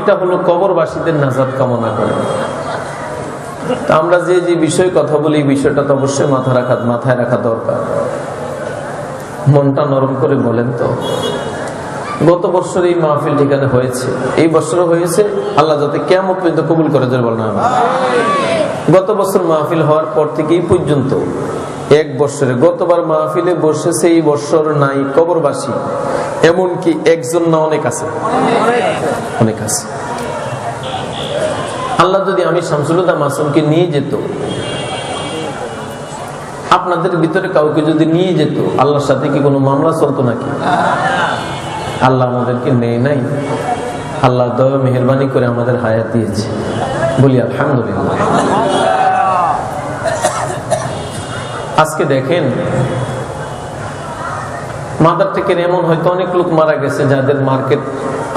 এটা হলো কবরবাসীদের নাজাদ কামনা করে। আমরা যে যে বিষয়ে কথা বলি বিষয়টা তো অবশ্যই মাথা রাখা, মাথায় রাখা দরকার। মনটা নরম করে বলেন তো। গত বছর এই মাহফিল ঠিকানে হয়েছে। এই বছরও হয়েছে। আল্লাহ যাতে কেমন পর্যন্ত কবুল করে যাবে বলেন গত বছর মাহফিল হওয়ার পর থেকে এই পর্যন্ত বছরে গতবার মাহফিলে বসেছে এই বছর নাই, কবরবাসী। এমনকি একজন না, অনেক আছে। অনেক আছে। আল্লাহ যদি আমি শামসুলুদা মাসুমকে নিয়ে যেত, আপনাদের ভিতরে কাউকে যদি নিয়ে যেত, আল্লাহর সাথে কি কোনো মামলা চলতো নাকি? আল্লাহ আমাদেরকে নেই নাই। আল্লাহ দয়া, মেহরবানি করে আমাদের হায়াত দিয়েছে। বলি, আলহামদুলিল্লাহ। আজকে দেখেন, মাদার থেকে এমন হয়তো অনেক লোক মারা গেছে, যাদের মার্কেট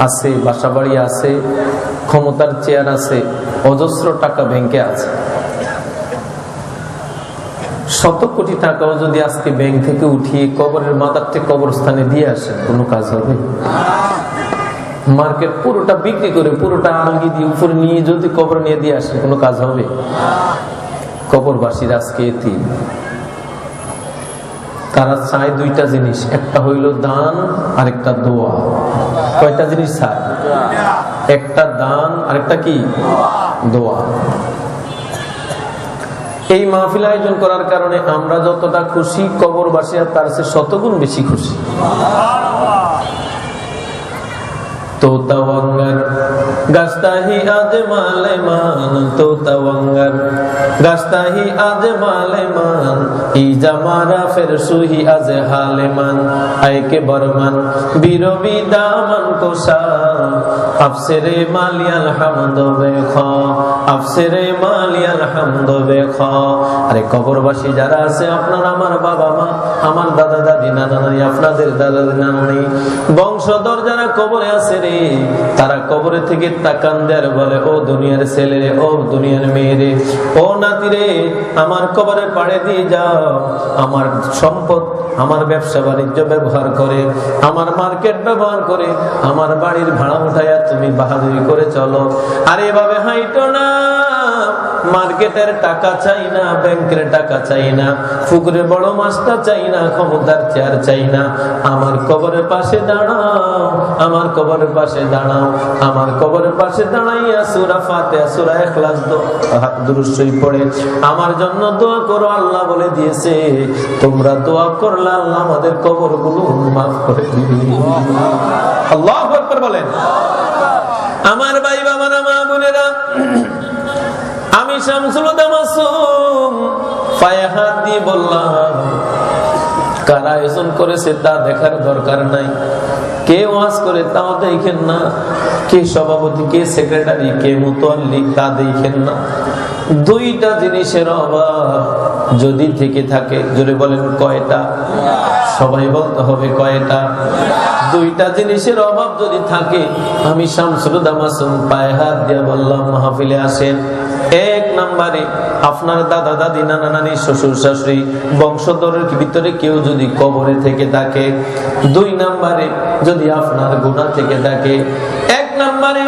আছে বাসা বাড়ি আছে, ক্ষমতার চেয়ার আছে, অজস্র টাকা ব্যাংকে আছে। শত কোটি টাকাও যদি আজকে ব্যাংক থেকে উঠিয়ে কবরের মাদারটি কবরস্থানে দিয়ে আসে, কোনো কাজ হবে? মার্কেট পুরোটা বিক্রি করে, পুরোটা আলগি দিয়ে উপরে নিয়ে যদি কবর নিয়ে দিয়ে আসে, কোনো কাজ হবে? কবরবাসীর আজকে এটি তারা চায় দুইটা জিনিস, একটা হইল দান আর একটা দোয়া। কয়টা জিনিস চায়? একটা দান আরেকটা কি? দোয়া। এই মাহফিল আয়োজন করার কারণে আমরা যতটা খুশি, কবরবাসী আর তার চেয়ে শতগুণ বেশি খুশি। তোতাওয়াঙ্গার গাস্তাহি আজ মালে মান তোতাওয়াঙ্গার গাস্তাহি আজ মালেমান ই জামারা ফের সুহি আজ হালেমান আইকে বরমান বিরবি দামান কোষা আফসেরে মালিয়াল হামদ বেখ আফসেরে মালিয়াল হামদ বেখ আরে কবরবাসী যারা আছে, আপনার আমার বাবা মা, আমার দাদা দাদি, নানা নানি, আপনাদের দাদা দাদি নানা, বংশধর যারা কবরে আছে রে, তারা কবরে থেকে তাকান দেয়ার বলে, ও দুনিয়ার ছেলে রে, ও দুনিয়ার মেয়ে রে, ও নাতি রে, আমার কবরে পাড়ে দিয়ে যাও। আমার সম্পদ, আমার ব্যবসা বাণিজ্য ব্যবহার করে, আমার মার্কেট ব্যবহার করে, আমার বাড়ির ভাড়া উঠাইয়া তুমি বাহাদুরি করে চলো। আর এভাবে হাইটো না। মার্কেটের টাকা চাই না, ব্যাংকের টাকা চাই না ফুকরে বড় মাছটা চাই না, ক্ষমতার চেয়ার চাই না। আমার কবরের পাশে দাঁড়াও, আমার কবরের পাশে দাঁড়াও, আমার কবরের পাশে দাঁড়াইয়া সুরা ফাতে সুরা এখলাস দুরুসই পড়ে। আমার জন্য দোয়া করো, আল্লাহ বলে দিয়েছে, তোমরা দোয়া করলে আল্লাহ আমাদের কবরগুলো মাফ করে দিবে। আল্লাহ বলেন। আমার ভাই বাবারা মা বোনেরা, আমি শামসুল পায়ে হাত দিয়ে বললাম, কারা করেছে তা দেখার দরকার নাই। কে ওয়াজ করে তাও দেখেন না। কে সভাপতি, কে সেক্রেটারি, কে মুতোয়াল্লি তা দেখেন না। দুইটা জিনিসের অভাব যদি থেকে থাকে, জোরে বলেন কয়টা? সবাই বলতে হবে কয়টা? দুইটা জিনিসের অভাব যদি থাকে, আমি শামসুলুদা মাসুম পায়ে হাত দিয়ে বললাম, মাহফিলে আসেন। এক নাম্বারে, আপনার দাদা, দাদি, নানা, নানি, শ্বশুর, শাশুড়ি, বংশধরের ভিতরে কেউ যদি কবরে থেকে থাকে দুই নাম্বারে, যদি আপনার গুণা থেকে থাকে এক নম্বরে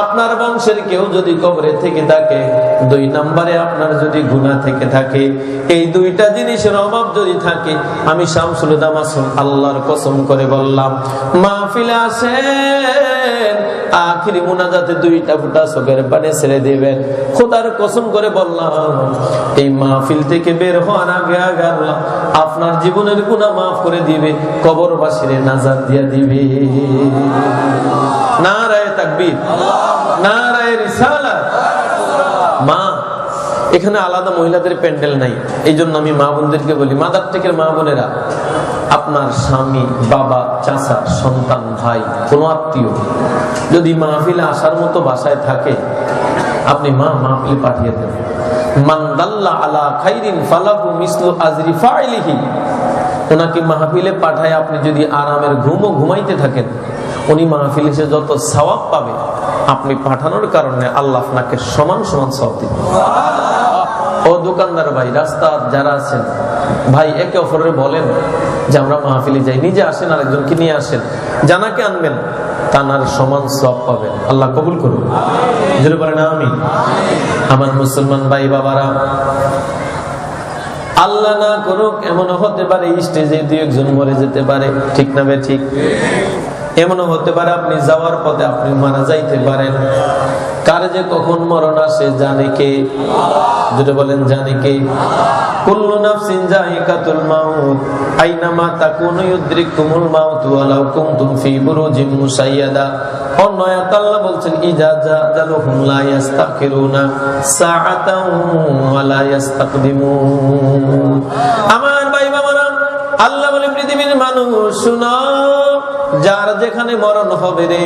আপনার বংশের কেউ যদি কবরে থেকে থাকে, দুই নম্বরে আপনার যদি গুণা থেকে থাকে, এই দুইটা জিনিসের অভাব যদি থাকে, আমি শামসুল মাসুম আল্লাহর কসম করে বললাম, মাহফিলে আসেন। আখিরি মুনাজাতে দুইটা ফুটা চোখের পানে ছেড়ে দিবেন। খোদার কসম করে বললাম, এই মাহফিল থেকে বের হওয়ার আগে আগে আল্লাহ আপনার জীবনের গুণা মাফ করে দিবে কবর কবরবাসীরে নাজাদ দিয়া দিবে। নারায় তাকবীর, নারায় রিসালা এখানে আলাদা মহিলাদের প্যান্ডেল নাই। এই জন্য আমি মা বোনদেরকে বলি, মাদার টেকের মা বোনেরা, আপনার স্বামী, বাবা, চাচা, সন্তান, ভাই, কোন আত্মীয়, যদি মাহফিলে আসার মতো বাসায় থাকে, আপনি মা মাহফিলে পাঠিয়ে দেন। আপনি পাঠানোর কারণে আল্লাহ আপনাকে সমান সমান সব দিবেন। ও দোকানদার ভাই, রাস্তা যারা আছেন, ভাই, একে অপরের বলেন যে আমরা মাহফিলে যাই। নিজে আসেন, আরেকজনকে নিয়ে আসেন। জানাকে আনবেন, তানার সমান সব পাবেন। আল্লাহ কবুল করুন। জোরে বলেন আমি আমার মুসলমান ভাই বাবারা, আল্লাহ না করুক এমন হতে পারে স্টেজে দুই একজন মরে যেতে পারে। ঠিক না বে ঠিক? এমনও হতে পারে আপনি যাওয়ার পথে আপনি মারা যাইতে পারেন। কার যে কখন মরণ আসে, জানে কে? যেটা বলেন, জানে কে? আল্লাহ আমার আল্লাহ বলে, পৃথিবীর মানুষ, শুনো। যার যেখানে মরণ হবে রে,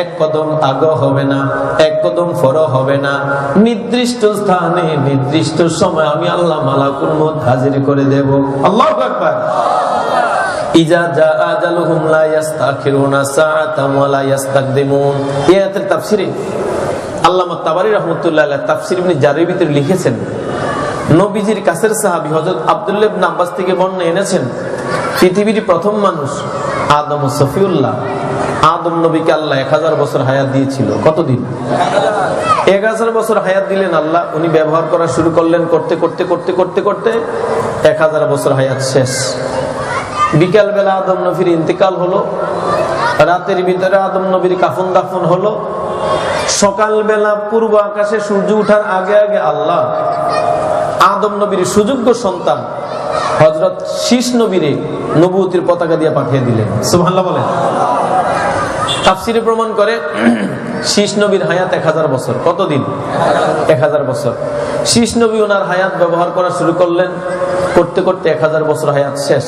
এক কদম আগ হবে না, এক কদম ফর হবে না। নির্দিষ্ট স্থানে, নির্দিষ্ট সময় আমি আল্লাহ মালাকুল মত হাজির করে দেব। আল্লাহ আকবার। ইজা রাহমাতুল্লাহ তাফসীর ইবনে জারির ভিতরে লিখেছেন নবীজির কাছের সাহাবী হযরত আব্দুল্লাহ ইবনে আব্বাস থেকে বর্ণনা এনেছেন, পৃথিবীর প্রথম মানুষ আদম সফিউল্লাহ। আদম নবীকে আল্লাহ এক হাজার বছর হায়াত দিয়েছিল। কতদিন? এক হাজার বছর হায়াত দিলেন আল্লাহ, উনি ব্যবহার করা শুরু করলেন করতে করতে করতে করতে করতে এক হাজার বছর হায়াত শেষ। বিকাল বেলা আদম নবীর ইন্তেকাল হলো, রাতের ভিতরে আদম নবীর কাফন দাফন হলো। সকাল বেলা পূর্ব আকাশে সূর্য উঠার আগে আগে আল্লাহ আদম নবীর সুযোগ্য সন্তান হজরত শীষ নবীরে নবুতির পতাকা দিয়ে পাঠিয়ে দিলেন। সুবহানাল্লাহ বলেন। তাফসিরে প্রমাণ করে শীষ নবীর হায়াত এক হাজার বছর। কতদিন? এক হাজার বছর। শীষ নবী ওনার হায়াত ব্যবহার করা শুরু করলেন করতে করতে এক হাজার বছর হায়াত শেষ।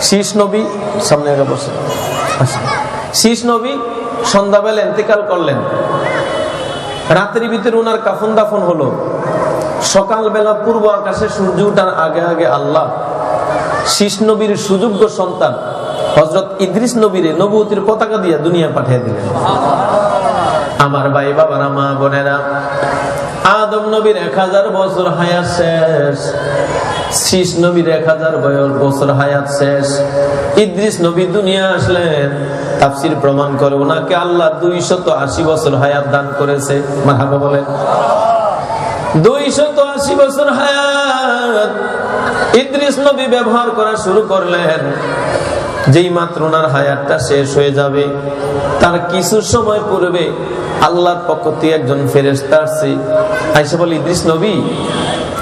শীষ নবী সামনে এক বছর। শীষ নবী সন্ধ্যাবেলা ইন্তেকাল করলেন। রাত্রি ভিতরে ওনার কাফন দাফন হলো। সকালবেলা পূর্ব আকাশে সূর্য উঠার আগে আগে আল্লাহ শীষ নবীর সুযোগ্য সন্তান হজরত ইদ্রিস নবীরে নবুতির পতাকা দিয়ে দুনিয়া পাঠিয়ে দিলেন। আমার ভাই বাবারা, মা বোনেরা, আদম নবীর এক হাজার বছর হায়াত শেষ, শীষ নবীর এক হাজার বছর হায়াত শেষ। ইদ্রিস নবী দুনিয়া আসলেন, তাফসির প্রমাণ করে ওনাকে আল্লাহ দুই শত আশি বছর হায়াত দান করেছে। মাহাবা বলেন দুই শত আশি বছর হায়াত ইদ্রিস নবী ব্যবহার করা শুরু করলেন। যেই মাত্র ওনার হায়াতটা শেষ হয়ে যাবে, তার কিছু সময় পূর্বে আল্লাহর পক্ষ থেকে একজন ফেরেস্তা আসছে। আইসে বলে, ইদ্রিস নবী,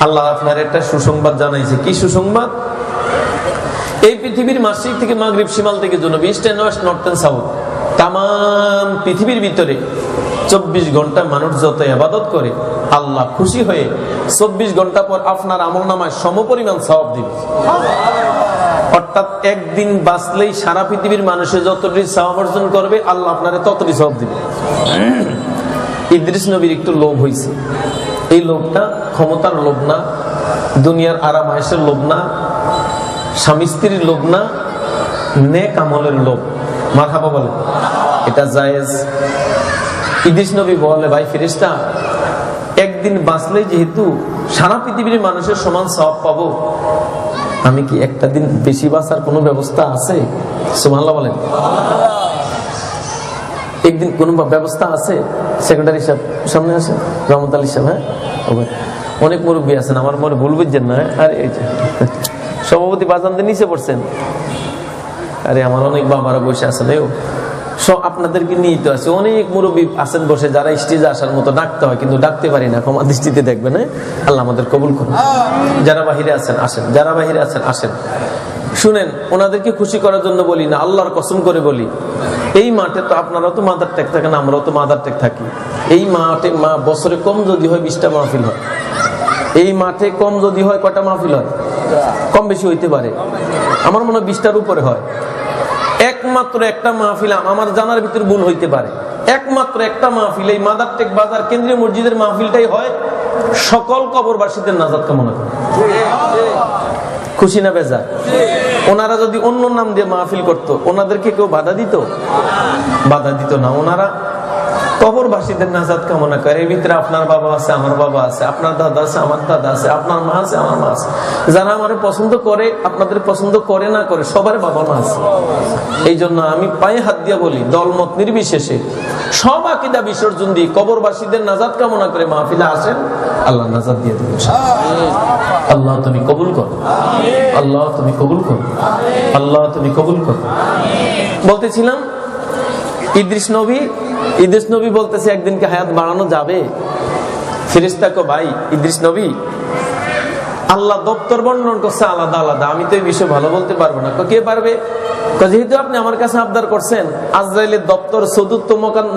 আল্লাহ আপনার একটা সুসংবাদ জানাইছে। কি সুসংবাদ? এই পৃথিবীর মাসিক থেকে মাগরিব সীমাল থেকে জন্য east and west, north south তাম পৃথিবীর ভিতরে চব্বিশ ঘণ্টা মানুষ যত আবাদত করে, আল্লাহ খুশি হয়ে চব্বিশ ঘণ্টা পর আপনার আমল নামায় সমপরিমাণ সব দিবে। অর্থাৎ একদিন বাঁচলেই সারা পৃথিবীর মানুষের যতটি সওয়াব অর্জন করবে, আল্লাহ আপনারা ততটি সব দিবে। ইদ্রিস নবীর একটু লোভ হয়েছে এই লোভটা ক্ষমতার লোভ না, দুনিয়ার আরাম আয়েসের লোভ না, স্বামী স্ত্রীর লোভ না, নেক আমলের লোভ। মারহাবা বলে এটা জায়েজ। ইদিস নবী বলে, ভাই ফিরিস্তা একদিন বাঁচলেই যেহেতু সারা পৃথিবীর মানুষের সমান সব পাবো, আমি কি একটা দিন বেশি বাঁচার কোনো ব্যবস্থা আছে? সুমাল্লাহ বলেন। একদিন কোন ব্যবস্থা আছে? সেক্রেটারি সাহেব সামনে আছে রহমত আলী সাহেব হ্যাঁ? অনেক মুরব্বী আছেন, আমার মনে ভুল বুঝছেন না হ্যাঁ? আরে এই যে, সভাপতি বাজানদের নিচে পড়ছেন। আরে আমার অনেক বাবারা বসে এও আপনাদেরকে নিয়ে তো আছে। অনেক মুরব্বী আছেন বসে, যারা স্টেজে আসার মতো ডাকতে হয়, কিন্তু ডাকতে পারি না, ক্ষমা দৃষ্টিতে দেখবেন হ্যাঁ? আল্লাহ আমাদের কবুল করুন যারা বাহিরে আছেন, আসেন। যারা বাহিরে আছেন, আসেন। শুনেন, ওনাদেরকে খুশি করার জন্য বলি না, আল্লাহর কসম করে বলি। এই মাঠে তো আপনারা তো মাদার টেক থাকেন, আমরাও তো মাদার টেক থাকি। এই মাঠে মা বছরে কম যদি হয় বিশটা মাহফিল হয়। এই মাঠে কম যদি হয় কটা মাহফিল হয়? কম বেশি হইতে পারে। আমার মনে হয় বিশটার উপরে হয়। একমাত্র একটা মাহফিল আমার জানার ভিতরে ভুল হইতে পারে। একমাত্র একটা মাহফিল, এই মাদার টেক বাজার, কেন্দ্রীয় মসজিদের মাহফিলটাই হয় সকল কবরবাসীদের নাজাদ কামনা করে। খুশি না বেজা ওনারা যদি অন্য নাম দিয়ে মাহফিল করতো, ওনাদেরকে কেউ বাধা দিত? বাধা দিত না। ওনারা কবরবাসীদের নাজাদ কামনা করে, এর ভিতরে আপনার বাবা আছে, আমার বাবা আছে, আপনার দাদা আছে, আমার দাদা আছে, আপনার মা আছে, আমার মা আছে। যারা আমার পছন্দ করে, আপনাদের পছন্দ করে না করে, সবার বাবা মা আছে। এই জন্য আমি পায়ে হাত দিয়ে বলি, দলমত নির্বিশেষে সব আকিদা বিসর্জন দিয়ে কবরবাসীদের নাজাদ কামনা করে মাহফিলে আসেন, আল্লাহ নাজাদ দিয়ে দেবেন। আল্লাহ তুমি কবুল করো। আল্লাহ তুমি কবুল করো। আল্লাহ তুমি কবুল করো। বলতেছিলাম ইদ্রিস নবী ইদ্রিস নবী বলতেছে, একদিনকে হায়াত বাড়ানো যাবে? ফিরিস্তা কো ভাই, ইদ্রিস নবী, আল্লাহ দপ্তর বর্ণন করছে আলাদা আলাদা। আমি তো এই বিষয়ে ভালো বলতে পারব না। কে পারবে? যেহেতু আপনি আমার কাছে আবদার করছেন, আজরাইলের দপ্তর চতুর্থ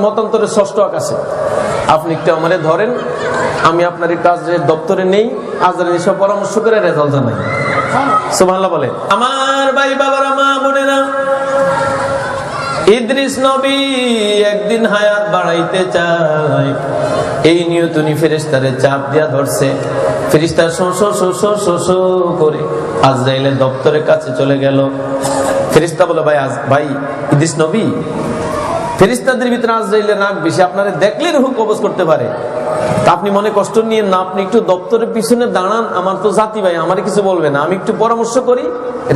মতান্তরের ষষ্ঠ আকাশে। আপনি একটু আমারে ধরেন, আমি আপনার একটু আজরাইলের দপ্তরে নেই, আজরাইল সব পরামর্শ করে রেজাল্ট জানাই। সুবহানাল্লাহ বলে, আমার ভাই বাবারা, মা বোনেরা ইদ্রিস নবী একদিন হায়াত বাড়াইতে চায়। এই নিয়ে তুমি ফেরেস্তারে চাপ দিয়া ধরছে। ফেরিস্তার শো শো শো শো শো শো করে আজরাইলের দপ্তরের কাছে চলে গেল। ফেরিস্তা বলে, ভাই, আজ, ভাই, ইদ্রিস নবী ফেরিস্তাদের ভিতরে আজরাইলের রাগ বেশি, আপনারা দেখলে রুহু কবজ করতে পারে। তা আপনি মনে কষ্ট নিয়ে না, আপনি একটু দপ্তরের পিছনে দাঁড়ান, আমার তো জাতি ভাই, আমার কিছু বলবে না, আমি একটু পরামর্শ করি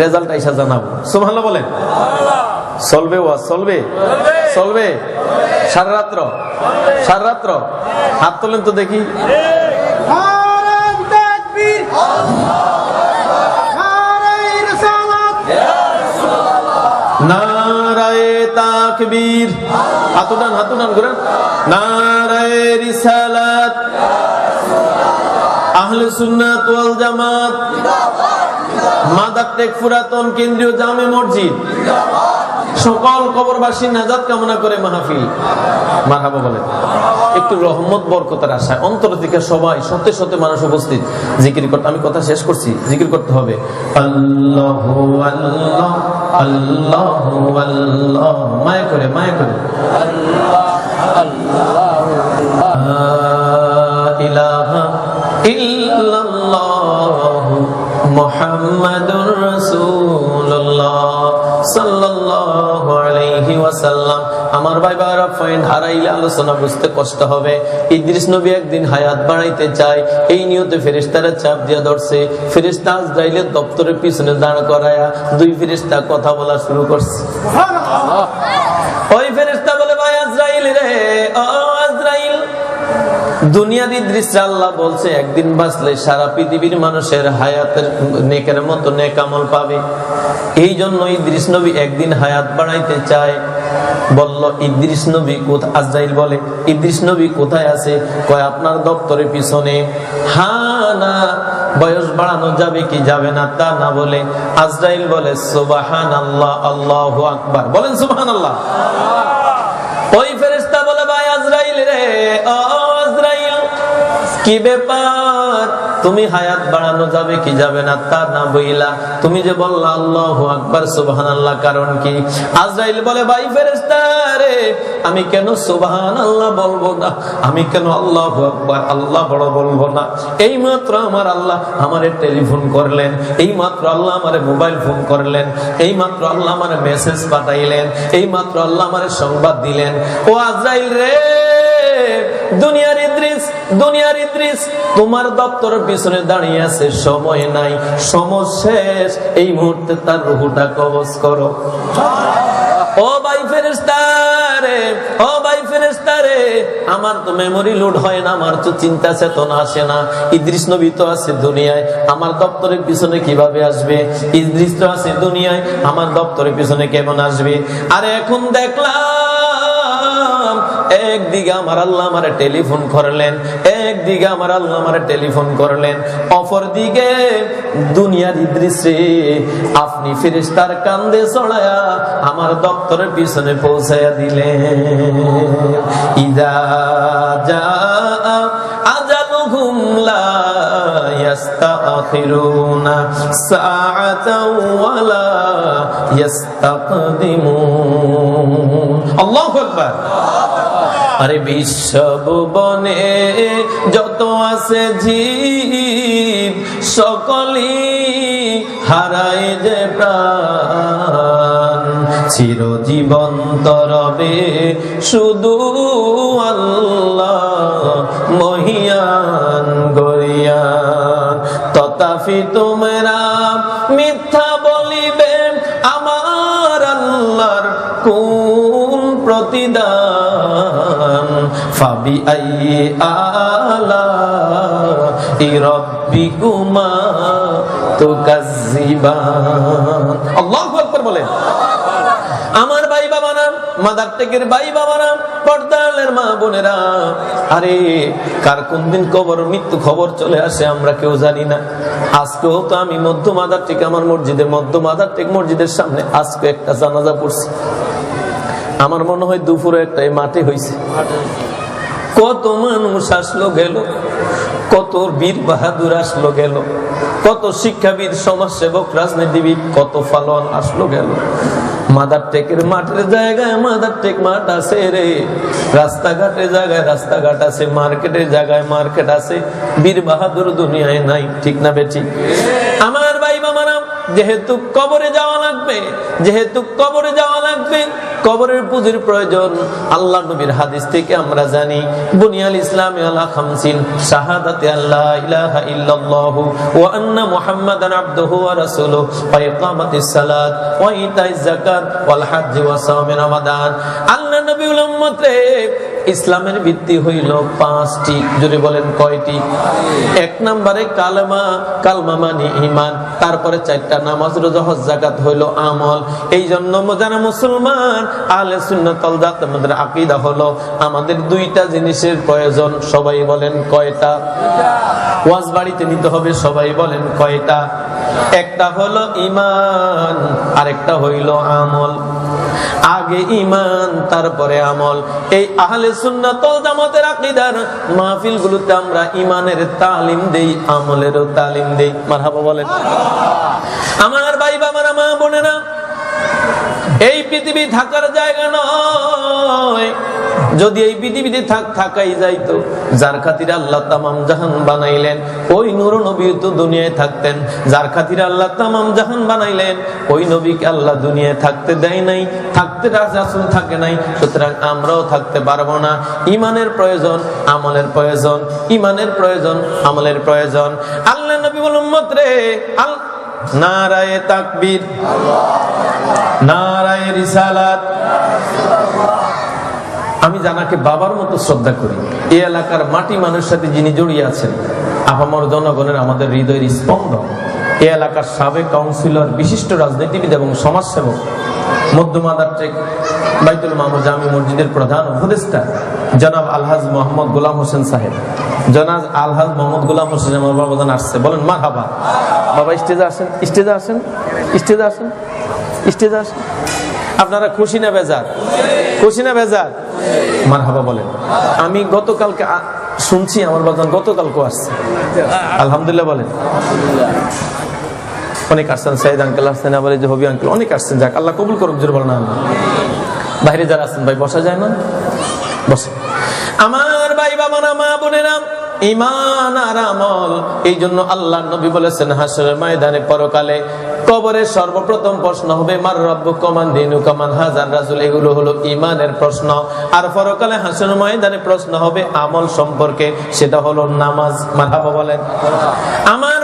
রেজাল্ট আইসা জানাব। সুবহানাল্লাহ বলেন। চলবে ওয়াজ চলবে চলবে সারা রাত্র? সারা রাত্র? হাত তোলেন তো দেখি। নারায়ে তাকবীর। ঘুরান। রিসালাত। আহলে সুন্নাত ওয়াল জামাত। মাদার টেক ফুরাতন কেন্দ্রীয় জামে মসজিদ। সকল কবরবাসী নাজাত কামনা করে মাহফিল। মারহাবা বলে একটু রহমত, বরকতের আশায়। অন্তর থেকে সবাই সত্যি সত্যি মানুষ উপস্থিত। জিকির করতে আমি কথা শেষ করছি। জিকির করতে হবে। মায়া করে মায়া করে। মুহাম্মাদুর রাসূলুল্লাহ। আমার ভাই বারা পয়েন্ট হারাইলে আলোচনা বুঝতে কষ্ট হবে। ইদ্রিস নবী একদিন হায়াত বাড়াইতে চায়। এই নিয়তে ফেরেশতারা চাপ দিয়া ধরছে। ফেরেশতা আজরাইলের দপ্তরের পিছনে দাঁড় করায়া দুই ফেরেশতা কথা বলা শুরু করছে। দুনিয়ার দৃশ্য আল্লাহ বলছে, একদিন বাঁচলে সারা পৃথিবীর মানুষের হায়াতের নেকের মতো নেকামল পাবে। এই জন্য ইদ্রিস নবী একদিন হায়াত বাড়াইতে চায়। বলল, ইদ্রিস নবী কোথায় বলে, ইদ্রিস নবী কোথায় আছে? কয়, আপনার দপ্তরের পিছনে। হা না, বয়স বাড়ানো যাবে কি যাবে না তা না বলে আজরাইল বলে সুবাহান আল্লাহ আল্লাহ আকবার। বলেন সুবাহান আল্লাহ ওই ফেরেশতা কি ব্যাপার? তুমি হায়াত বাড়ানো যাবে কি যাবে না তা না বইলা। তুমি যে বললা, আল্লাহু আকবার, সুবহানাল্লাহ, কারণ কি? আজরাইল বলে, ভাই আমি কেন সুবহানাল্লাহ বলব না? আমি কেন আল্লাহু আল্লাহ বড় বলব না? এই মাত্র আমার আল্লাহ আমারে টেলিফোন করলেন, এই মাত্র আল্লাহ আমারে মোবাইল ফোন করলেন, এই মাত্র আল্লাহ আমারে মেসেজ পাঠাইলেন, এই মাত্র আল্লাহ আমারে সংবাদ দিলেন। ও আজরাইল রে দুনিয়ার ইদ্রিস দুনিয়ার ইদ্রিস, তোমার দপ্তরের পিছনে দাঁড়িয়ে আছে, সময় নাই, সময় শেষ। এই মুহূর্তে তার রুহুটা করো। ও ভাই ফেরেস্তারে ও ভাই ফেরেস্তারে আমার তো মেমোরি লোড হয় না, আমার তো চিন্তা চেতনা আসে না। ইদ্রিস নবী তো আছে দুনিয়ায়, আমার দপ্তরের পিছনে কীভাবে আসবে? ইদ্রিস তো আছে দুনিয়ায়, আমার দপ্তরের পিছনে কেমন আসবে? আরে এখন দেখলাম একদিকে আমার আল্লাহ আমার টেলিফোন করলেন একদিকে আমার আল্লাহ আমার টেলিফোন করলেন। অপর দিকে দুনিয়ার ইদ্রিসে আপনি ফেরেশতার কান্দে চড়ায়া আমার দপ্তরের পিছনে পৌঁছায়া দিলেন। ইদা যা আজালুহুম লা ওয়ালা ইয়াস্তাকদিমুন। আল্লাহু আকবার। আরে বিশ্ব ভুবনে যত আছে জীব, সকলই হারায় যে প্রাণ। চিরজীবন তরবে শুধু আল্লাহ মহিয়ান গরিয়ান তথাপি তোমরা মিথ্যা বলিবে, আমার আল্লাহর কোন প্রতিদান ফাবি আলা আমার ভাই বাবারা মাদার টেকের ভাই বাবারা পর্দালের মা বোনেরা। আরে, কার কোন দিন কবর, মৃত্যু খবর চলে আসে আমরা কেউ জানি না। আজকেও তো আমি মধ্য মাদার টেক, আমার মসজিদের মধ্য মাদার টেক মসজিদের সামনে আজকে একটা জানাজা পড়ছি। আমার মনে হয় দুপুরে একটা মাঠে হয়েছে কত মানুষ আসলো গেল, কত বীর বাহাদুর আসলো গেল, কত শিক্ষাবিদ, সমাজসেবক, রাজনীতিবিদ, কত ফালোয়ান আসলো গেল। মাদার টেকের মাঠের জায়গায় মাদার টেক মাঠ আছে রে। রাস্তাঘাটের জায়গায় রাস্তাঘাট আছে, মার্কেটের জায়গায় মার্কেট আছে। বীর বাহাদুর দুনিয়ায় নাই, ঠিক না বেটি আমার যেহেতু কবরে যাওয়া লাগবে, যেহেতু কবরে যাওয়া লাগবে, কবরের পুজোর প্রয়োজন। আল্লাহ নবীর হাদিস থেকে আমরা জানি, বুনিয়াল ইসলামে আলা খামসিন, শাহাদাতে আল্লাহ ইলাহা ইল্লাল্লাহু ওয়া আন্না মুহাম্মাদান আবদুহু ওয়া রাসূলুহু, ওয়া ইকামাতিস সালাত, ওয়া ইতাইজ যাকাত, ওয়াল হজ্জ ওয়া সাওমি রমাদান। আল্লাহ নবী উম্মত ইসলামের ভিত্তি হইল পাঁচটি, যদি বলেন কয়টি? এক নম্বরে কালমা কালমা মানে ইমান তারপরে চারটা নামাজ, রোজা, হজ হইল আমল। এই জন্য যারা মুসলমান আলে সুন্নাতল জাত আমাদের আকিদা হলো আমাদের দুইটা জিনিসের প্রয়োজন। সবাই বলেন কয়টা? ওয়াজ বাড়িতে নিতে হবে, সবাই বলেন কয়টা? একটা হলো ইমান আরেকটা হইল আমল। আগে ইমান তারপরে আমল। এই আহলে সুন্নাতল জামাতের আকীদার মাহফিল গুলোতে আমরা ইমানের তালিম দেই, আমলেরও তালিম দেই। মারহাবা বলেন। আমার ভাই বাবারা মা বোনেরা এই পৃথিবী থাকার জায়গা নয়। যদি এই পৃথিবীতে থাক, থাকাই যাইতো। যার খাতিরে আল্লাহ তামাম জাহান বানাইলেন, ওই নূর নবী তো দুনিয়ায় থাকতেন। যার খাতিরে আল্লাহ তামাম জাহান বানাইলেন, ওই নবীকে আল্লাহ দুনিয়ায় থাকতে দেয় নাই, থাকতে রাসূল থাকে নাই। সুতরাং আমরাও থাকতে পারব না। ইমানের প্রয়োজন, আমলের প্রয়োজন। ইমানের প্রয়োজন, আমলের প্রয়োজন। আল্লাহ নবী বল, উম্মত রে, আল নারায়ে তাকবীর, নারায়ে রিসালাত। আমি জানাকে বাবার মতো শ্রদ্ধা করি। এই এলাকার মাটি মানুষের সাথে যিনি জড়িয়ে আছেন, আপামর জনগণের আমাদের হৃদয়ের স্পন্দন। এই এলাকার সাবেক কাউন্সিলর, বিশিষ্ট রাজনীতিবিদ এবং সমাজসেবক মধ্যমাদার টেক বাইতুল মাহমুদ জামি মসজিদের প্রধান উপদেষ্টা, জনাব আলহাজ মোহাম্মদ গোলাম হোসেন সাহেব। জনাব আলহাজ মোহাম্মদ গোলাম হোসেন আমার বাবাদান আসছে। বলেন মা হাবা বাবা, স্টেজে আসেন স্টেজে আসেন স্টেজে আসেন স্টেজে আসেন। আপনারা খুশি না বেজার? খুশি না বেজার? মার হাবা বলেন। আমি গতকালকে শুনছি আমার বাজান গতকালকে আসছে। আলহামদুলিল্লাহ বলেন। অনেক আসছেন, সাইদ আঙ্কেল আসছেন, আবার এই যে হবি আঙ্কেল, অনেক আসছেন। যাক, আল্লাহ কবুল করুক, জোর বলেন বাইরে যারা আসছেন ভাই, বসা যায় না? বসে আমার ভাই মা ইমান আর আমল, এই জন্য আল্লাহ নবী বলেছেন, হাসরের ময়দানে পরকালে সর্বপ্রথম প্রশ্ন হবে, মার কমান দিনু কমান হাজার রাজুল, এগুলো হলো ইমানের প্রশ্ন। আর পরকালে হাসর ময়দানে প্রশ্ন হবে, আমল সম্পর্কে, সেটা হলো নামাজ, মারহাবা বলেন। আমার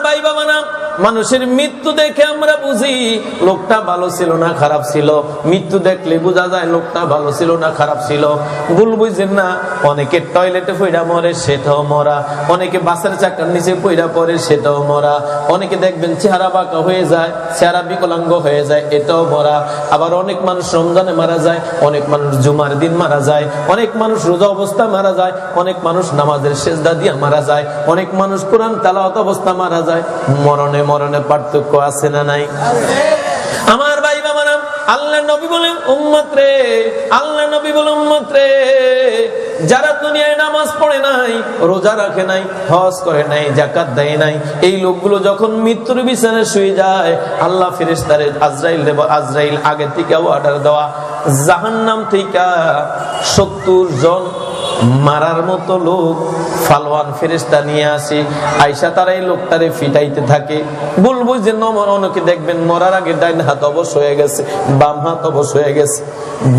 মানুষের মৃত্যু দেখে আমরা বুঝি, লোকটা ভালো ছিল না, খারাপ ছিল। মৃত্যু দেখলে বোঝা যায় লোকটা ভালো ছিল না, খারাপ ছিল। ভুল বুঝছেন না, অনেকে টয়লেটে পইরা মরে, সেটাও মরা। অনেকে বাসের চাকার নিচে পইরা পড়ে, সেটাও মরা। অনেকে দেখবেন চেহারা বাঁকা হয়ে যায়, চেহারা বিকলাঙ্গ হয়ে যায়, এটাও মরা। আবার অনেক মানুষ রমজানে মারা যায়, অনেক মানুষ জুমার দিন মারা যায়, অনেক মানুষ রোজা অবস্থা মারা যায়, অনেক মানুষ নামাজের সেজদা দিয়ে মারা যায়, অনেক মানুষ কোরআন তালাওয়াত অবস্থা মারা যায়, মরণে মরণে পার্থক্য আছে না নাই? আমার ভাই বাবারা আল্লাহ নবী বলেন উম্মত রে আল্লাহ নবী বলেন উম্মত রে। যারা দুনিয়ায় নামাজ পড়ে নাই, রোজা রাখে নাই, হজ করে নাই জাকাত দেয় নাই, এই লোকগুলো যখন মৃত্যুর বিছানায় শুয়ে যায়, আল্লাহ ফেরেশতারে আজরাইল দেব, আজরাইল আগে থেকে অর্ডার দেওয়া। জাহান্নাম থেকে সত্তর জন মারার মতো লোক ফালোয়ান ফেরেস্তা নিয়ে আসে, আইসা তারা এই লোকটারে ফিটাইতে থাকে। বলব যে নমর অনেকে দেখবেন মরার আগে ডাইন হাত অবশ হয়ে গেছে, বাম হাত অবশ হয়ে গেছে।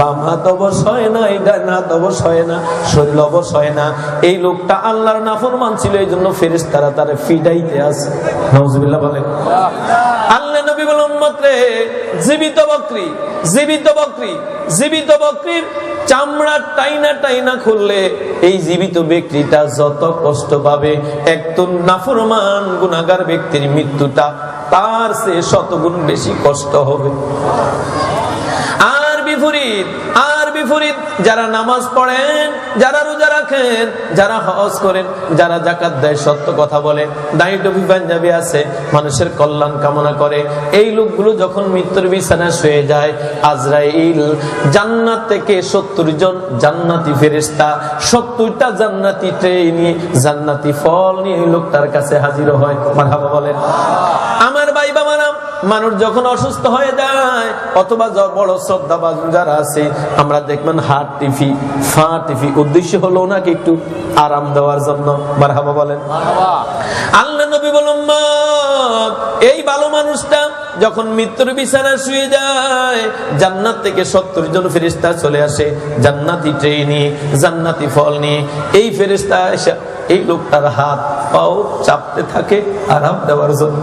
বাম হাত অবশ হয় না, এই ডাইন হাত অবশ হয় না, শরীর অবশ হয় না। এই লোকটা আল্লাহর নাফরমান ছিল এই জন্য ফেরেস্তারা তারা ফিটাইতে আসে। নজবিল্লা বলেন। আল্লাহ নবী জীবিত বকরি জীবিত বকরি, জীবিত বকরির চামড়া টাইনা টাইনা খুললে এই জীবিত ব্যক্তিটা যত কষ্ট পাবে একজন নাফরমান গুনাগার ব্যক্তির মৃত্যুটা তার সে শতগুণ বেশি কষ্ট হবে। আর বিপরীত, আর বিপরীত যারা নামাজ পড়েন, যারা রোজা রাখেন, যারা হজ করেন, যারা জাকাত দেয়, সত্য কথা বলে। দায়ী টুপি পাঞ্জাবি আছে, মানুষের কল্যাণ কামনা করে। এই লোকগুলো যখন মৃত্যুর বিছানায় শুয়ে যায়, আজরাইল জান্নাত থেকে সত্তর জন জান্নাতি ফেরেস্তা সত্তরটা জান্নাতি ট্রে জান্নাতি ফল নিয়ে এই লোকটার কাছে হাজির হয়। মারহাবা বলেন। মানুষ যখন অসুস্থ হয়ে যায় অথবা বড় শ্রদ্ধা যারা আছে আমরা দেখবেন হাত টিফি ফা টিফি উদ্দেশ্য হলো ওনাকে একটু আরাম দেওয়ার জন্য। মারহাবা বলেন। আল্লাহ নবী বলুন এই ভালো মানুষটা যখন মৃত্যুর বিছানা শুয়ে যায় জান্নাত থেকে সত্তর জন ফেরিস্তা চলে আসে। জান্নাতি ট্রেনে জান্নাতি ফল নিয়ে। এই ফেরিস্তা এসে এই লোকটার হাত পাও চাপতে থাকে আরাম দেওয়ার জন্য।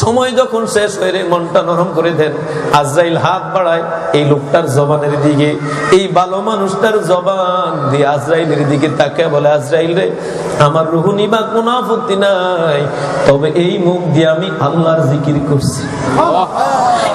সময় যখন শেষ হয়ে মনটা নরম করে দেন। আজরাইল হাত বাড়ায়, এই লোকটার জবানের দিকে, এই ভালো মানুষটার জবান দিয়ে আজরাইলের দিকে তাকে বলে, আজরাইল রে, আমার রুহুনি বা কোন আপত্তি নাই, তবে এই মুখ দিয়ে আমি আল্লাহর জিকির করছি।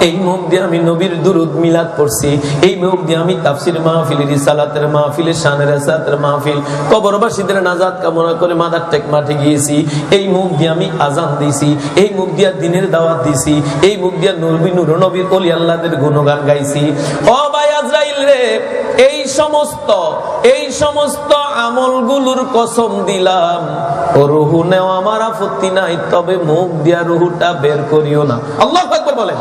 এই মুখ দিয়ে আমি নবীর দুরুদ মিলাদ পড়ছি। এই মুখ দিয়ে আমি তাফসির মাহফিল, রিসালাতের মাহফিল, শানের রাসাতের মাহফিল, কবরবাসীদের নাজাত কামনা করে মাদার টেক মাঠে গিয়েছি। এই মুখ দিয়ে আমি আজান দিছি এই মুখ দিয়ে দিনের দাওয়াত দিছি এই মুখ দিয়ে নুরবি নুর নবীর অলি আল্লাহদের গুণগান গাইছি। ও ভাই আজরাইল রে, এই সমস্ত, এই সমস্ত আমলগুলোর কসম দিলাম। রুহু নেওয়া আমার আপত্তি নাই, তবে মুখ দিয়া রুহুটা বের করিও না। আল্লাহ বলেন।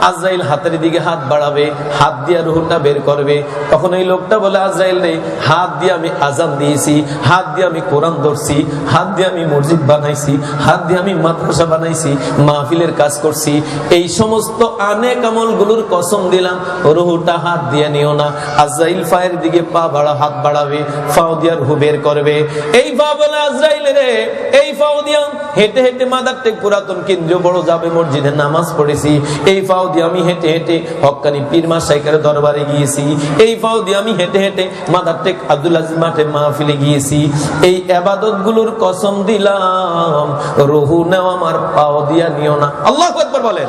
আজরাইল হাতের দিকে হাত বাড়াবে, হাত দিয়া রুহুটা বের করবে। তখন এই লোকটা বলে, আজরাইল হাত দিয়ে আমি আজান দিয়েছি, হাত দিয়ে আমি কোরআন ধরছি, হাত দিয়ে আমি মসজিদ বানাইছি, হাত দিয়ে আমি মাদ্রাসা বানাইছি, মাহফিলের কাজ করছি। এই সমস্ত আনেক আমলগুলোর কসম দিলাম, রুহুটা হাত দিয়ে নিও না। আজরাইল ফায়ের দিকে পা বাড়া, হাত বাড়াবে ফাও দিয়া রুহু বের করবে। এই পা বলে আজরাইল রে, এই ফাও দিয়া হেঁটে হেঁটে মাদার টেক পুরাতন কেন্দ্রীয় বড় যাবে মসজিদে নামাজ পড়েছি। এই ফাও আমি হেঁটে হেঁটে হক্কানি পীর মা সাইকারের দরবারে গিয়েছি। এই ফাও আমি হেঁটে হেঁটে মাদার টেক আব্দুল আজিজ মাঠে মাহফিলে গিয়েছি। এই আবাদতগুলোর কসম দিলাম, রহু নেও আমার পাও দিয়া নিও না। আল্লাহ একবার বলেন।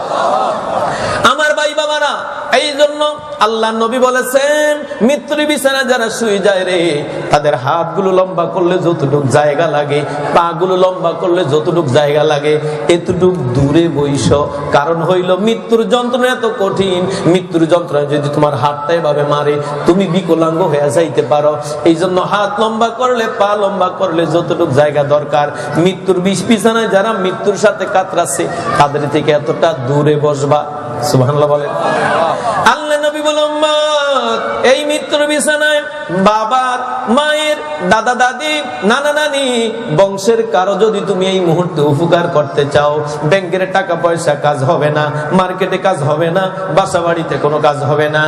আমার ভাই বাবারা এই জন্য আল্লাহ নবী বলেছেন মৃত্যুর বিছানা যারা শুয়ে যায় রে, তাদের হাতগুলো লম্বা করলে যতটুক জায়গা লাগে পা গুলো লম্বা করলে যতটুক জায়গা লাগে, এতটুক দূরে বইস। কারণ হইল, মৃত্যুর যন্ত্রণা এত কঠিন। মৃত্যুর যন্ত্রণা যদি তোমার হাতটা এভাবে মারে, তুমি বিকলাঙ্গ হয়ে যাইতে পারো। এই জন্য হাত লম্বা করলে, পা লম্বা করলে যতটুক জায়গা দরকার। মৃত্যুর বিষ বিছানায় যারা মৃত্যুর সাথে কাতরাচ্ছে, তাদের থেকে এতটা দূরে বসবা। সুবহানাল্লাহ বলেন। আল্লাহ নবী "উম্মত, এই মিত্র বিছানায় বাবার মায়ের দাদা দাদি নানা নানি বংশের কারও যদি তুমি এই মুহূর্তে উপকার করতে চাও ব্যাংকের টাকা পয়সা কাজ হবে না মার্কেটে কাজ হবে না বাসা বাড়িতে কোনো কাজ হবে না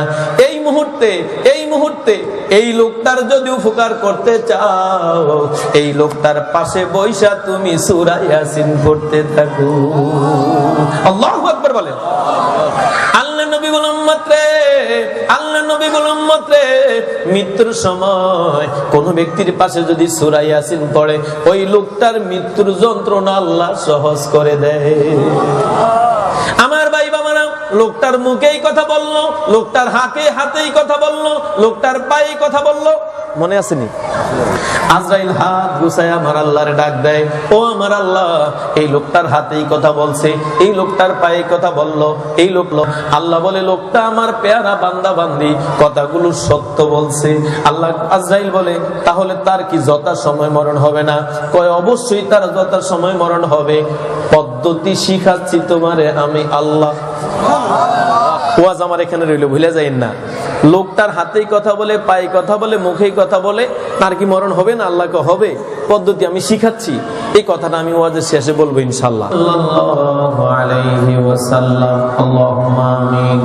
এই মুহূর্তে এই মুহূর্তে এই লোকটার যদি উপকার করতে চাও এই লোকটার পাশে বৈশা তুমি সুরাইয়াসিন করতে থাকো। আল্লাহ আকবার বলেন মৃত্যুর সময় কোন ব্যক্তির পাশে যদি সুরাই আসিন পড়ে, ওই লোকটার মৃত্যুর যন্ত্রণা আল্লাহ সহজ করে দেয়। আমার ভাই বাবারা, লোকটার মুখেই কথা বলল, লোকটার হাতে হাতেই কথা বলল, লোকটার পায়ে কথা বলল মনে আসেনি আজরাইল হাত গুছায় আমার আল্লাহরে ডাক দেয়, ও আমার আল্লাহ, এই লোকটার হাতেই কথা বলছে, এই লোকটার পায়ে কথা বলল, এই লোক আল্লাহ বলে, লোকটা আমার পেয়ারা বান্দা বান্দি, কথাগুলো সত্য বলছে। আল্লাহ আজরাইল বলে, তাহলে তার কি যথা সময় মরণ হবে না? কয়, অবশ্যই তার যথা সময় মরণ হবে। পদ্ধতি শিখাচ্ছি তোমারে আমি আল্লাহ। ওয়াজ আমার এখানে রইল, ভুলে যাই না। লোকটার হাতেই কথা বলে পায়ে কথা বলে মুখেই কথা বলে তার কি মরণ হবে না আল্লাহকে হবে পদ্ধতি আমি শিখাচ্ছি এই কথাটা আমি ওয়াজের শেষে বলবো ইনশাল্লাহ সাল্লাল্লাহু আলাইহি ওয়াসাল্লাম আল্লাহুম্মা আমিন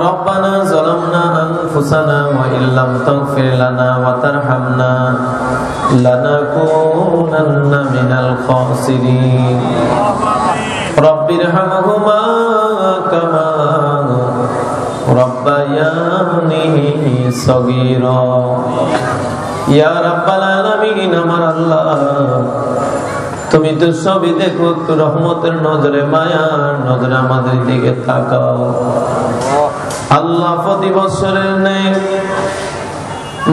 ربنا ظلمنا أنفسنا وإن لم تغفر لنا وترحمنا لنكونن من الخاسرين رب ارحمهما كما ربياني صغيرا يا رب العالمين আমার আল্লাহ তুমি তো সবই দেখো একটু রহমতের নজরে মায়ার নজরে আমাদের দিকে তাকাও আল্লাহ প্রতি বছরের নেই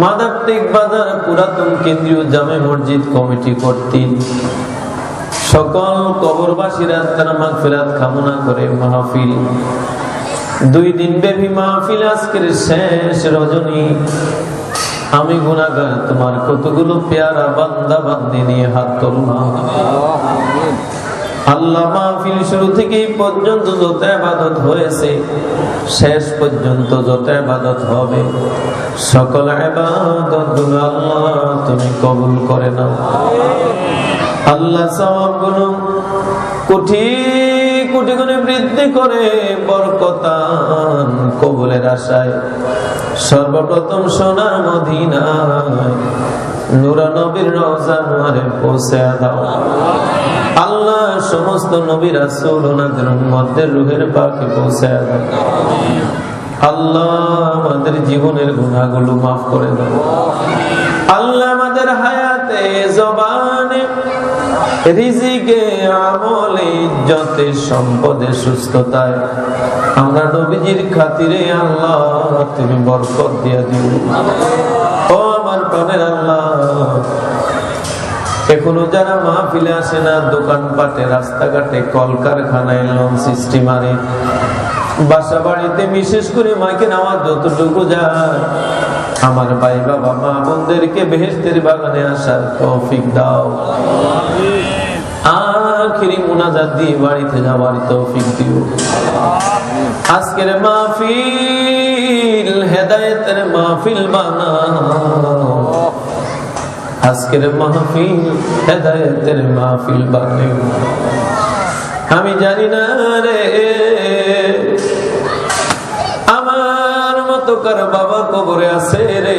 মাদার্তিক বাজার পুরাতন কেন্দ্রীয় জামে মসজিদ কমিটি কর্তৃক সকল কবরবাসীরা তারা মাগফিরাত কামনা করে মাহফিল দুই দিন ব্যাপী মাহফিল আজকের শেষ রজনী। আমি গুনাগার তোমার কতগুলো পেয়ারা বান্দা বান্দি নিয়ে হাত তুললাম আল্লাহ মাহফিল শুরু থেকে পর্যন্ত যত আবাদত হয়েছে, শেষ পর্যন্ত যত আবাদত হবে, সকল আল্লাহ তুমি কবুল করে নাও। আল্লাহগুলো কোটি কোটি গুণে বৃদ্ধি করে বরকতান কবুলের আশায়। সর্বপ্রথম সোনার মদিনায় সমস্ত আমাদের জীবনের গুনাহগুলো মাফ করে দাও। আল্লাহ আমাদের হায়াতে জবানে এখনও যারা মাহফিলে আসে না, দোকানপাটে, রাস্তাঘাটে, কলকারখানায় লোন সিস্টেমারে বাসা বাড়িতে বিশেষ করে মাকে নেওয়ার যতটুকু যায়, আমার ভাই বাবা, মা বোনদেরকে বেহেস্তের বাগানে আসার তৌফিক দাও। আখিরি মুনাজাত দিয়ে বাড়িতে যাওয়ার তৌফিক দিও। আজকের মাহফিল হেদায়েতের মাহফিল বানাও। আজকের মাহফিল হেদায়েতের মাহফিল বানাও। আমি জানি না রে, আমার মতো কার বাবা কবরে আছে রে।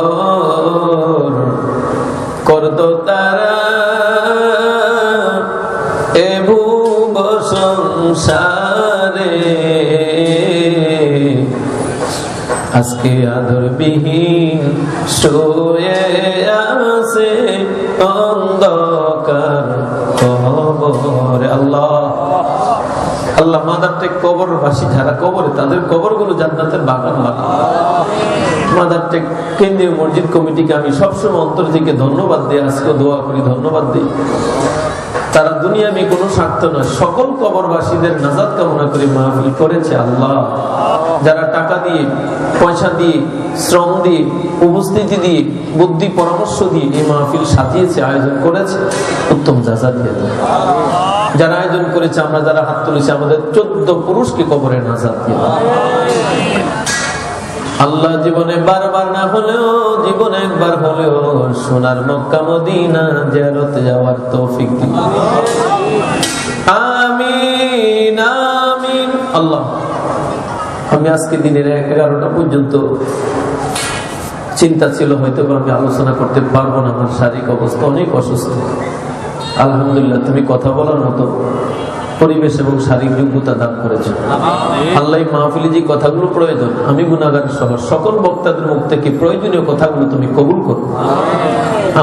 সংসারে। আজকে আদর বিহীন শোয়ে আছে অন্ধকার কবর। আল্লাহ আল্লাহ মাদারটে কবর বাসী যারা কবরে, তাদের কবরগুলো জান্নাতের বাগান বানাও। মাদারটে কেন্দ্রীয় মসজিদ কমিটিকে আমি সবসময় অন্তর থেকে ধন্যবাদ দিই আজকে দোয়া করি, ধন্যবাদ দিই। তারা দুনিয়াবি কোনো স্বার্থ নয়, সকল কবরবাসীদের নাজাদ কামনা করে মাহফিল করেছে আল্লাহ। যারা টাকা দিয়ে, পয়সা দিয়ে, শ্রম দিয়ে, উপস্থিতি দিয়ে, বুদ্ধি পরামর্শ দিয়ে এই মাহফিল সাজিয়েছে, আয়োজন করেছে, উত্তম যাজা দেয়। যারা আয়োজন করেছে, আমরা যারা হাত তুলেছি, আমাদের চোদ্দ পুরুষকে কবরে নাজাদ আল্লাহ জীবনে বারবার না হলেও, জীবনে একবার হলেও সোনার মক্কা মদিনা জিয়ারতে যাওয়ার তৌফিক আমিন আমিন। আল্লাহ, আমি আজকে দিনের এক এগারোটা পর্যন্ত চিন্তা ছিল, হয়তো আমি আলোচনা করতে পারব না, আমার শারীরিক অবস্থা অনেক অসুস্থ। আলহামদুলিল্লাহ তুমি কথা বলার মতো পরিবেশ এবং শারীরিক যোগ্যতা দান করেছ। আল্লাহ মাহফিলে যে কথাগুলো প্রয়োজন আমি গুণাগার সহ সকল বক্তাদের মুখ থেকে প্রয়োজনীয় কথাগুলো তুমি কবুল করো।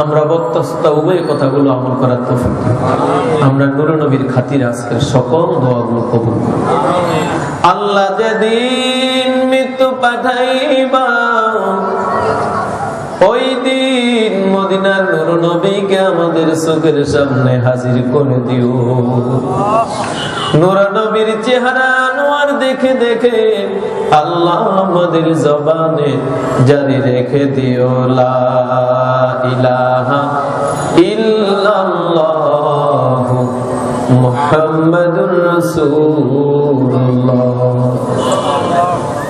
আমরা বক্তস্তা উভয় কথাগুলো আমল করার তৌফিক দিও। আমরা নুর নবীর খাতির আজকের সকল দোয়াগুলো কবুল করো। আল্লাহ যেদিন মৃত্যু পাঠাইবা ওই দিন মদিনার নুর নবীকে আমাদের চোখের সামনে হাজির করে দিও। নুর নবীর চেহারা আনোয়ার দেখে দেখে আল্লাহ আমাদের জবানে জারি রেখে দিও। লা ইলাহা ইল্লাল্লাহু মুহাম্মাদুর